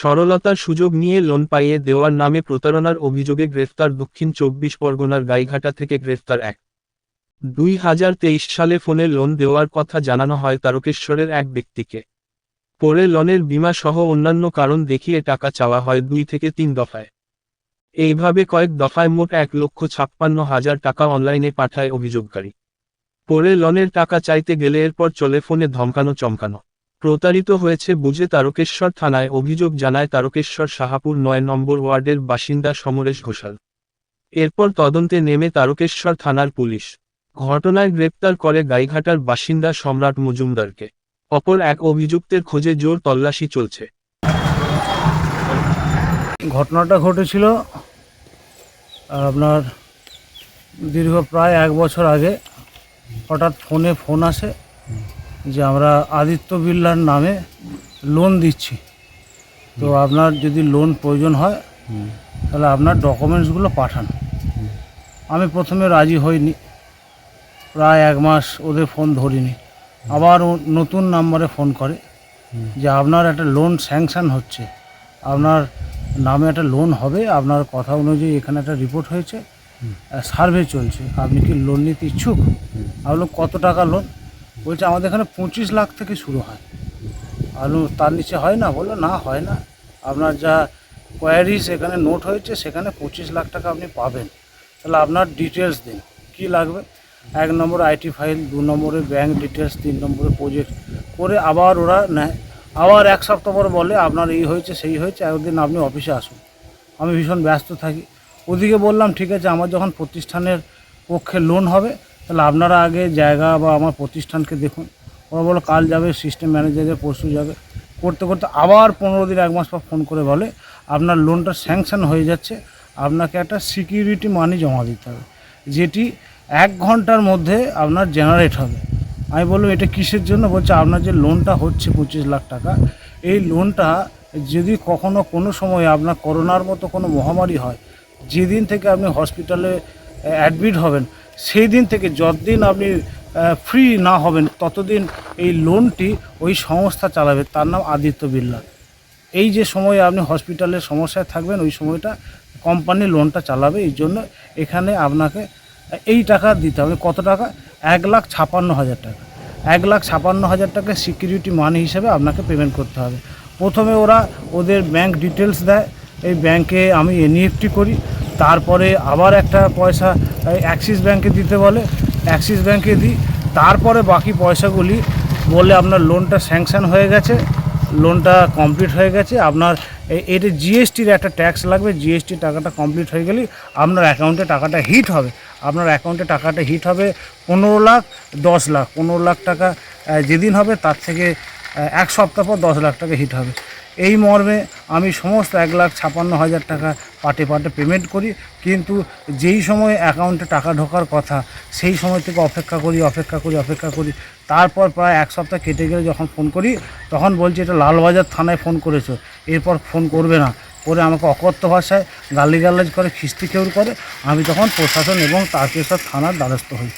সরলতার সুযোগ নিয়ে লোন পাইয়ে দেওয়ার নামে প্রতারণার অভিযোগে গ্রেফতার দক্ষিণ চব্বিশ পরগনার গাইঘাটা থেকে গ্রেফতার এক। দুই হাজার তেইশ সালে ফোনে লোন দেওয়ার কথা জানানো হয় তারকেশ্বরের এক ব্যক্তিকে। পরে লোনের বীমা সহ অন্যান্য কারণ দেখিয়ে টাকা চাওয়া হয় দুই থেকে তিন দফায়। এইভাবে কয়েক দফায় মোট এক লক্ষ ছাপ্পান্ন হাজার টাকা অনলাইনে পাঠায় অভিযোগকারী। পরে লোনের টাকা চাইতে গেলে এরপর চলে ফোনে ধমকানো চমকানো। প্রতারিত হয়েছে বুঝে তারকেশ্বর থানায় অভিযোগ জানায় তারকেশ্বর শাহাপুর নয় নম্বর ওয়ার্ডের বাসিন্দা সমরেশ ঘোষাল। এরপর তদন্তে নেমে তারকেশ্বর থানার পুলিশ। ঘটনায় গ্রেপ্তার করে গাইঘাটার বাসিন্দা সম্রাট মজুমদারকে। অপর এক অভিযুক্তের খোঁজে জোর তল্লাশি চলছে। ঘটনাটা ঘটেছিল আপনার দীর্ঘ প্রায় এক বছর আগে। হঠাৎ ফোনে ফোন আসে। যে আমরা আদিত্য বিড়লার নামে লোন দিচ্ছি। তো আপনার যদি লোন প্রয়োজন হয় তাহলে আপনার ডকুমেন্টসগুলো পাঠান। আমি প্রথমে রাজি হইনি। প্রায় এক মাস ওদের ফোন ধরিনি। আবার ও নতুন নাম্বারে ফোন করে যে আপনার একটা লোন স্যাংশন হচ্ছে। আপনার নামে একটা লোন হবে। আপনার কথা অনুযায়ী এখানে একটা রিপোর্ট হয়েছে। সার্ভে চলছে। আপনি কি লোন নিতে ইচ্ছুক? বললাম, কত টাকা লোন বলছে, আমাদের এখানে পঁচিশ লাখ থেকে শুরু হয়। আর তার নিচে হয় না? বলল, না, হয় না। আপনার যা কোয়ারিজ এখানে নোট হয়েছে, সেখানে পঁচিশ লাখ টাকা আপনি পাবেন। তাহলে আপনার ডিটেলস দিন। কি লাগবে? এক নম্বর আইটি ফাইল দু নম্বরে ব্যাংক ডিটেলস তিন নম্বরে প্রজেক্ট করে আবার ওরা নেয়। আবার এক সপ্তাহ পর বলে, আপনার এই হয়েছে, সেই হয়েছে, একদিন আপনি অফিসে আসুন। আমি ভীষণ ব্যস্ত থাকি। ওদিকে বললাম, ঠিক আছে, আমার যখন প্রতিষ্ঠানের পক্ষে লোন হবে তাহলে আপনারা আগে জায়গা বা আমার প্রতিষ্ঠানকে দেখুন। ওরা বলো কাল যাবে সিস্টেম ম্যানেজারের পরশু যাবে। করতে করতে আবার পনেরো দিন, এক মাস পর ফোন করে বলে, আপনার লোনটা স্যাংশন হয়ে যাচ্ছে, আপনাকে একটা সিকিউরিটি মানি জমা দিতে হবে। যেটি এক ঘণ্টার মধ্যে আপনার জেনারেট হবে। আমি বললাম, এটা কিসের জন্য? বলছে, আপনার যে লোনটা হচ্ছে পঁচিশ লাখ টাকা, এই লোনটা যদি কখনো কোনো সময় আপনার করোনার মতো কোনো মহামারী হয়, যেদিন থেকে আপনি হসপিটালে অ্যাডমিট হবেন। সেই দিন থেকে যতদিন আপনি ফ্রি না হবেন, ততদিন এই লোনটি ওই সংস্থা চালাবে। তার নাম আদিত্য বিল্লা এই যে সময় আপনি হসপিটালের সমস্যায় থাকবেন, ওই সময়টা কোম্পানি লোনটা চালাবে। এই জন্য এখানে আপনাকে এই টাকা দিতে হবে। কত টাকা? এক লাখ ছাপান্ন হাজার টাকা। এক লাখ ছাপান্ন হাজার টাকা সিকিউরিটি মানি হিসেবে আপনাকে পেমেন্ট করতে হবে। প্রথমে ওরা ওদের ব্যাংক ডিটেলস দেয়। এই ব্যাংকে আমি এনইএফটি করি। তারপরে আবার একটা পয়সা অ্যাক্সিস ব্যাংকে দিতে বলে। অ্যাক্সিস ব্যাংকে দিই। তারপরে বাকি পয়সাগুলি বলে আপনার লোনটা স্যাংশন হয়ে গেছে। লোনটা কমপ্লিট হয়ে গেছে। আপনার এটা জিএসটির একটা ট্যাক্স লাগবে। জিএসটি টাকাটা কমপ্লিট হয়ে গেলেই আপনার অ্যাকাউন্টে টাকাটা হিট হবে। আপনার অ্যাকাউন্টে টাকাটা হিট হবে পনেরো লাখ, দশ লাখ। পনেরো লাখ টাকা যেদিন হবে তার থেকে এক সপ্তাহ পর দশ লাখ টাকা হিট হবে। এই মর্মে আমি সমস্ত এক লাখ ছাপান্ন হাজার টাকা পাটে পাটে পেমেন্ট করি। কিন্তু যেই সময় অ্যাকাউন্টে টাকা ঢোকার কথা, সেই সময় থেকে অপেক্ষা করি অপেক্ষা করি অপেক্ষা করি। তারপর প্রায় এক সপ্তাহ কেটে গেলে যখন ফোন করি, তখন বলছি, এটা লালবাজার থানায় ফোন করেছ। এরপর ফোন করবে না। করে আমাকে অকথ্য ভাষায় গালিগালাজ করে, খিস্তি খেউর করে। আমি তখন প্রশাসন এবং তারকেশ্বর থানার দ্বারস্থ হই।